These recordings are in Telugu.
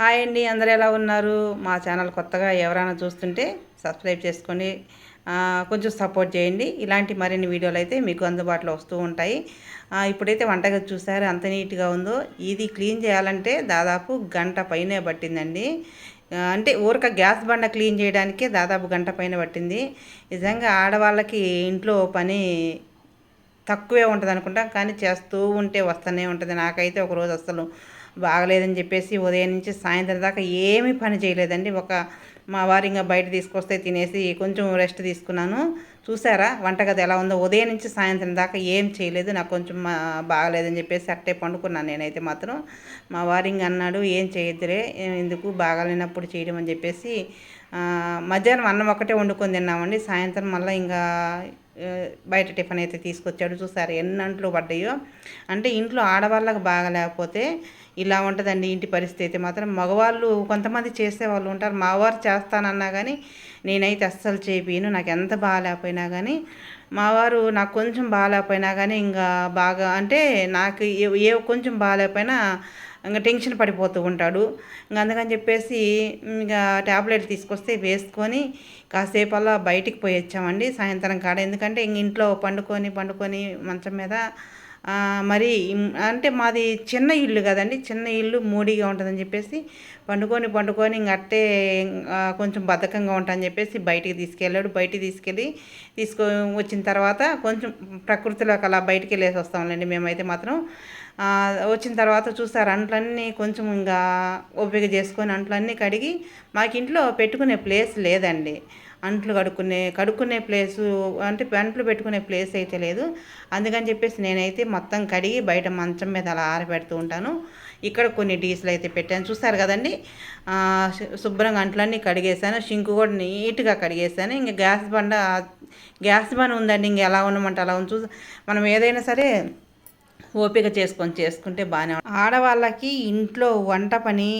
హాయ్ అండి అందరు ఎలా ఉన్నారు? మా ఛానల్ కొత్తగా ఎవరైనా చూస్తుంటే సబ్స్క్రైబ్ చేసుకొని కొంచెం సపోర్ట్ చేయండి. ఇలాంటి మరిన్ని వీడియోలు అయితే మీకు అందుబాటులో వస్తూ ఉంటాయి. ఇప్పుడైతే వంటగది చూసారు అంత నీట్గా ఉందో. ఇది క్లీన్ చేయాలంటే దాదాపు గంట పైనే పట్టిందండి. అంటే ఊరక గ్యాస్ బండ క్లీన్ చేయడానికే దాదాపు గంట పైన పట్టింది. నిజంగా ఆడవాళ్ళకి ఇంట్లో పని తక్కువే ఉంటుంది అనుకుంటా కానీ చేస్తూ ఉంటే వస్తూనే ఉంటుంది. నాకైతే ఒక రోజు అసలు బాగలేదని చెప్పేసి ఉదయం నుంచి సాయంత్రం దాకా ఏమీ పని చేయలేదండి. ఒక మా వారు ఇంకా బయట తీసుకొస్తే తినేసి కొంచెం రెస్ట్ తీసుకున్నాను. చూసారా వంటగది ఎలా ఉందో? ఉదయం నుంచి సాయంత్రం దాకా ఏం చేయలేదు. నాకు కొంచెం మా బాగలేదని చెప్పేసి అట్టే పండుకున్నాను నేనైతే మాత్రం. మా వారు అన్నాడు ఏం చేయొద్దురే ఎందుకు బాగాలేనప్పుడు చేయడం అని చెప్పేసి మధ్యాహ్నం అన్నం ఒకటే వండుకొని తిన్నామండి. సాయంత్రం మళ్ళీ ఇంకా బయట టిఫిన్ అయితే తీసుకొచ్చాడు. చూసారు ఎన్ని అంట్లు పడ్డాయో. అంటే ఇంట్లో ఆడవాళ్ళకి బాగలేకపోతే ఇలా ఉంటుందండి ఇంటి పరిస్థితి అయితే మాత్రం. మగవాళ్ళు కొంతమంది చేసేవాళ్ళు ఉంటారు. మావారు చేస్తానన్నా కానీ నేనైతే అస్సలు చేపిను నాకు ఎంత బాగాలేకపోయినా కానీ మావారు నాకు కొంచెం బాగాలేకపోయినా కానీ ఇంకా బాగా అంటే నాకు ఏ ఏ కొంచెం బాగాలేకపోయినా ఇంకా టెన్షన్ పడిపోతూ ఉంటాడు. ఇంకా అందుకని చెప్పేసి ఇంకా ట్యాబ్లెట్ తీసుకొస్తే వేసుకొని కాసేపు అలా బయటికి పోయి వచ్చామండి సాయంత్రం కాడ. ఎందుకంటే ఇంక ఇంట్లో పండుకొని పండుకొని మంచం మీద మరి అంటే మాది చిన్న ఇల్లు కదండి చిన్న ఇల్లు మూడిగా ఉంటుందని చెప్పేసి పండుకొని పండుకొని ఇంక అట్టే కొంచెం బద్ధకంగా ఉంటాఅని చెప్పేసి బయటికి తీసుకెళ్ళాడు. బయటికి తీసుకెళ్ళి తీసుకో వచ్చిన తర్వాత కొంచెం ప్రకృతిలోకి అలా బయటికి వెళ్ళేసి వస్తాంలేండి మేమైతే మాత్రం. వచ్చిన తర్వాత చూస్తారు అంట్లన్నీ కొంచెం ఇంకా ఓపిక చేసుకొని అంట్లన్నీ కడిగి మాకు ఇంట్లో పెట్టుకునే ప్లేస్ లేదండి. అంట్లు కడుక్కునే కడుక్కునే ప్లేసు అంటే అంట్లు పెట్టుకునే ప్లేస్ అయితే లేదు. అందుకని చెప్పేసి నేనైతే మొత్తం కడిగి బయట మంచం మీద అలా ఆరబెడుతూ ఉంటాను. ఇక్కడ కొన్ని డీసులు అయితే పెట్టాను. చూసారు కదండి? శుభ్రంగా అంట్లన్నీ కడిగేసాను షింకు కూడా నీట్గా కడిగేసాను ఇంకా గ్యాస్ బండ గ్యాస్ బండ ఉందండి. ఇంక ఎలా ఉండమంటే అలా ఉంది చూసి మనం ఏదైనా సరే ఓపిక చేసుకొని చేసుకుంటే బాగానే ఆడవాళ్ళకి ఇంట్లో వంట పని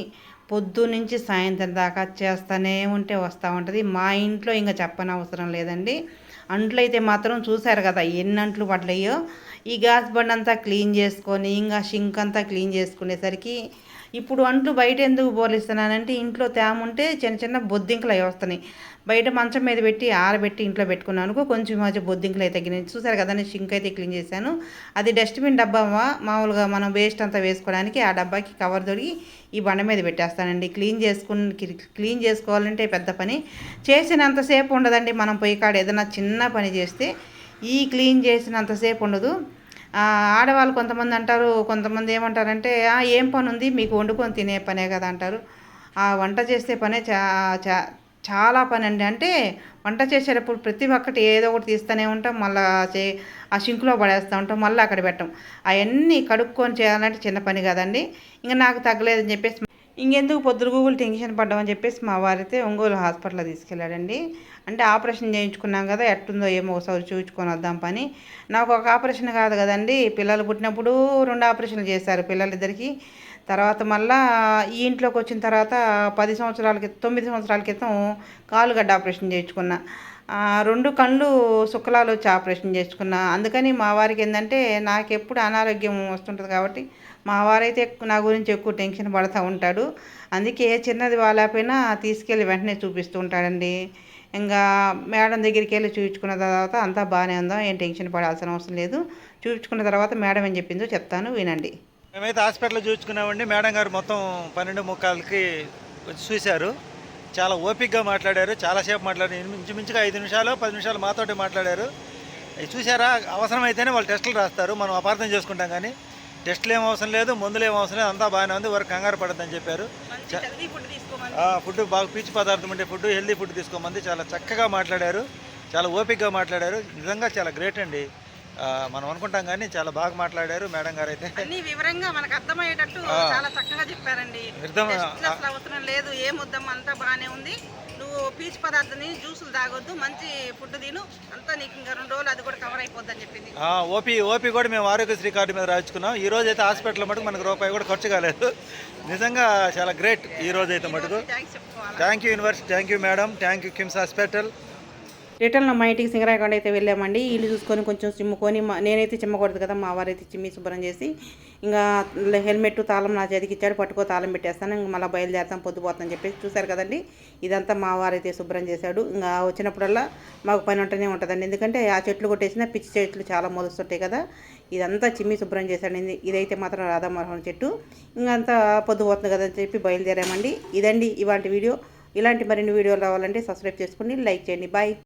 పొద్దు నుంచి సాయంత్రం దాకా చేస్తూనే ఉంటే వస్తూ ఉంటుంది. మా ఇంట్లో ఇంకా చెప్పనవసరం లేదండి. అంట్లు అయితే మాత్రం చూశారు కదా ఎన్ని అంట్లు పడలేయో ఈ గ్యాస్ బండ్ అంతా క్లీన్ చేసుకొని ఇంకా షింక్ అంతా క్లీన్ చేసుకునేసరికి ఇప్పుడు అంట్లు బయట ఎందుకు బోర్లిస్తున్నానంటే ఇంట్లో తేమ ఉంటే చిన్న చిన్న బొద్దింకలు అవి వస్తున్నాయి. బయట మంచం మీద పెట్టి ఆరబెట్టి ఇంట్లో పెట్టుకున్నాను అనుకో కొంచెం మధ్య బొద్దింకలు అయితే తగ్గినాయి. చూసారు కదా నేను షింక్ అయితే క్లీన్ చేశాను. అది డస్ట్బిన్ డబ్బా మా- మామూలుగా మనం వేస్ట్ అంతా వేసుకోవడానికి ఆ డబ్బాకి కవర్ దొరికి ఈ బండ మీద పెట్టేస్తానండి. క్లీన్ చేసుకుని క్లీన్ చేసుకోవాలంటే పెద్ద పని. చేసినంతసేపు ఉండదండి మనం పొయ్యి కాడ ఏదైనా చిన్న పని చేస్తే ఈ క్లీన్ చేసినంతసేపు ఉండదు. ఆడవాళ్ళు కొంతమంది అంటారు కొంతమంది ఏమంటారంటే ఏం పని ఉంది మీకు వండుకొని తినే పనే కదా అంటారు. ఆ వంట చేసే పనే చా చా చాలా పని అండి అంటే వంట చేసేటప్పుడు ప్రతి ఒక్కటి ఏదో ఒకటి తీస్తూనే ఉంటాం. మళ్ళీ చే ఆ సింక్లో పడేస్తూ ఉంటాం. మళ్ళీ అక్కడ పెట్టాం. అవన్నీ కడుక్కొని చేయాలంటే చిన్న పని కదండి. ఇంకా నాకు తగ్గలేదని చెప్పేసి ఇంకెందుకు పొద్దురు గూగుల్ టెన్షన్ పడ్డామని చెప్పేసి మా వారైతే ఒంగోలు హాస్పిటల్ తీసుకెళ్ళాడండి అంటే ఆపరేషన్ చేయించుకున్నాం కదా ఎట్టుందో ఏమో ఒకసారి చూపించుకొని వద్దాం పని. నాకు ఒక ఆపరేషన్ కాదు కదండి పిల్లలు పుట్టినప్పుడు రెండు ఆపరేషన్లు చేశారు పిల్లలిద్దరికీ. తర్వాత మళ్ళా ఈ ఇంట్లోకి వచ్చిన తర్వాత పది సంవత్సరాల క్రితం తొమ్మిది సంవత్సరాల క్రితం కాలుగడ్డ ఆపరేషన్ చేయించుకున్నా. రెండు కళ్ళు శుక్లాలు వచ్చి ఆపరేషన్ చేసుకున్నా. అందుకని మా వారికి ఏంటంటే నాకు ఎప్పుడు అనారోగ్యం వస్తుంటుంది కాబట్టి మా వారైతే నా గురించి ఎక్కువ టెన్షన్ పడుతూ ఉంటాడు. అందుకే చిన్నది వాళ్ళపైనా తీసుకెళ్ళి వెంటనే చూపిస్తూ ఉంటాడండి. ఇంకా మేడం దగ్గరికి వెళ్ళి చూపించుకున్న తర్వాత అంతా బాగానే ఉందా ఏం టెన్షన్ పడాల్సిన అవసరం లేదు. చూపించుకున్న తర్వాత మేడం ఏం చెప్పిందో చెప్తాను వినండి. మేమైతే హాస్పిటల్లో చూపించుకున్నామండి. మేడం గారు మొత్తం పన్నెండు ముక్కాలకి వచ్చి చూశారు. చాలా ఓపిక్గా మాట్లాడారు చాలాసేపు మాట్లాడారు. ఇంచుమించుగా ఐదు నిమిషాలు పది నిమిషాలు మాతోటి మాట్లాడారు. అవి చూసారా? అవసరమైతేనే వాళ్ళు టెస్టులు రాస్తారు. మనం అపార్థం చేసుకుంటాం కానీ టెస్టులు ఏం అవసరం లేదు మందులు ఏం అవసరం లేదు అంతా బాగానే ఉంది వరకు కంగారు పడద్దని చెప్పారు. ఫుడ్ బాగా పీచు పదార్థం ఉండే ఫుడ్ హెల్దీ ఫుడ్ తీసుకోమంది. చాలా చక్కగా మాట్లాడారు చాలా ఓపిక్గా మాట్లాడారు. నిజంగా చాలా గ్రేట్ అండి. మనం అనుకుంటాం కానీ చాలా బాగా మాట్లాడారు మేడం గారు అయితే అన్ని వివరంగా మనకు అర్థమయ్యేటట్టు. చాలా చక్కగా చెప్పారండి. అవసరం లేదు ఏ ముద్దం అంతా బాగానే ఉంది. నువ్వు పీచు పదార్థాన్ని జ్యూసులు తాగొద్దు మంచి ఫుడ్ తిను. అంతా నీకు ఇంకా రెండు రోజులు అది కూడా కవర్ అయిపోద్ది అని చెప్పింది ఓపీ ఓపీ కూడా మేము ఆరోగ్యశ్రీ కార్డు మీద రాయించుకున్నాం. ఈ రోజు అయితే హాస్పిటల్ మటుకు మనకు రూపాయి కూడా ఖర్చు కాలేదు. నిజంగా చాలా గ్రేట్ ఈ రోజు అయితే మటుకు. Thank you university thank you madam thank you KIMS hospital return మా ఇంటికి సింగరాయకొండ అయితే వెళ్ళామండి. ఇల్లు చూసుకొని కొంచెం చిమ్ముకొని మా నేనైతే చిమ్మకూడదు కదా మా వారైతే చిమ్మి శుభ్రం చేసి ఇంకా హెల్మెట్ తాళం నా చేతికి ఇచ్చాడు పట్టుకో తాళం పెట్టేస్తాను ఇంకా మళ్ళీ బయలుదేరుతాం పొద్దుపోతుందని చెప్పేసి చూశారు కదండి. ఇదంతా మా వారైతే శుభ్రం చేశాడు. ఇంకా వచ్చినప్పుడల్లా మాకు పని ఉంటూనే ఉంటుందండి. ఎందుకంటే ఆ చెట్లు కొట్టేసిన పిచ్చి చెట్లు చాలా మొలుస్తుంటాయి కదా. ఇదంతా చిమ్మి శుభ్రం చేశాడు. ఇదైతే మాత్రం రాధామోహన్ చెట్టు. ఇంకంతా పొద్దుపోతుంది పొద్దు కదా అని చెప్పి బయలుదేరామండి. ఇదండి ఇవాంటి వీడియో. ఇలాంటి మరిన్ని వీడియోలు రావాలంటే సబ్స్క్రైబ్ చేసుకోండి లైక్ చేయండి. బాయ్.